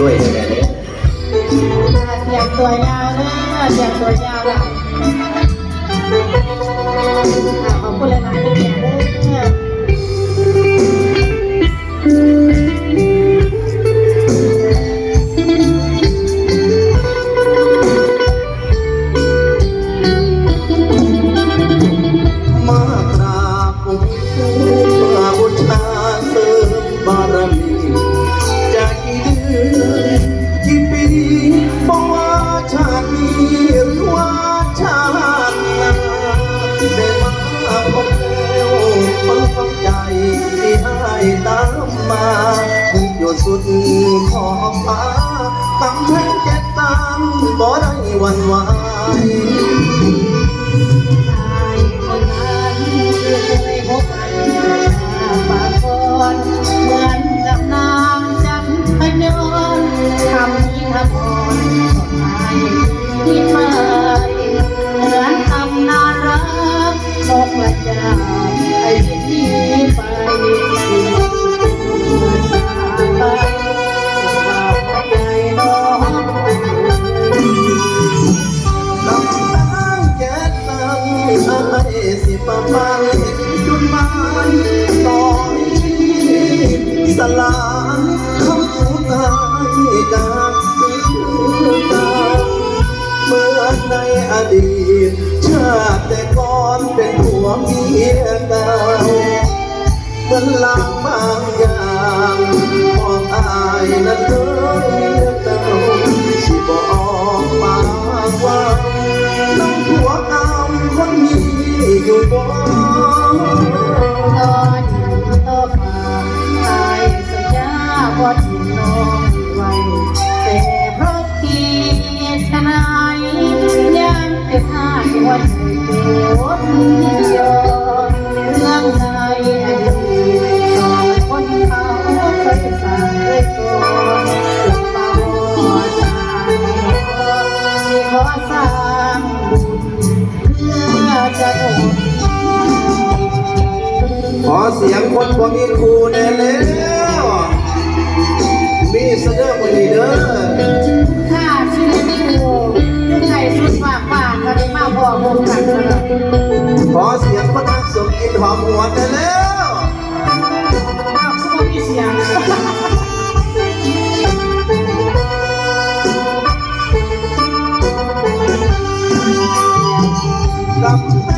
ด้วยใช่ไหมเนี่ยเสียงตัวยาวนะเสียงตัวยาวอะขอบคุณเลยนะ แล้วมันฟังใจที่ให้ตามมาถึงอยู่สุดขอบฟ้ากำแพงแก้ตามบ่ได้วันวชายคนนั้นคือเคยพบกันป สลายคำสุดท้ายจากคือกันเมื่อในอดีต ชาติแต่ก่อนเป็นผัวเมียกันเหมือนลางบางอย่างมองอายนั้นเธอเมียเก่าสิบอกมาว่าน้องผัวเก่าคนนี้อยู่บ่ ว่าทิ้งน้องไว้แต่เพราะคิดทนายยังเป็นหายว่าใจโกรธยอมเรื่องในอดีตสองคนเขาเคยสั่งเคยก่อนถึงเป่าตายที่ขอสร้างบุญเพื่อจะทนขอเสียงคนบ่มีครูแน่แล้ วมีเสนอคนนี้เด้อถ้าชื่อที่ดูลูกไก่สุดฝากฝากก็ได้มาบอกวงกันตลอดขอเสียงพระทักสมกินหอมหวนแน่แล้วอ้าวเขามีเสียงกับ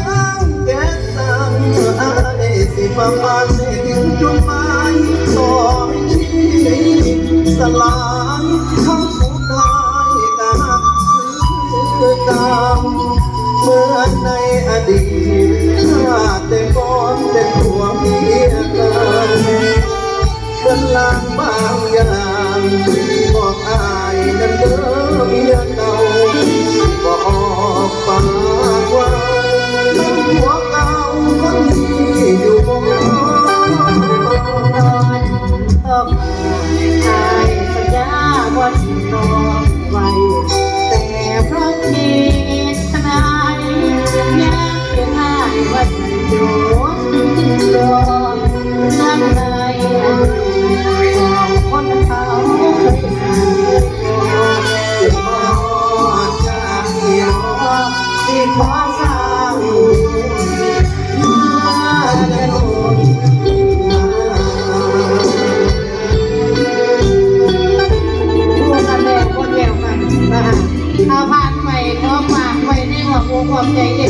ลายคำสุดท้ายกันคือกันเมือในอดีตชาติแต่ก่อนเป็นผัวเมียกันเดินลางบางอย่างบอกอายนั้นเด้อเมียเก่าบอกปา หัวอ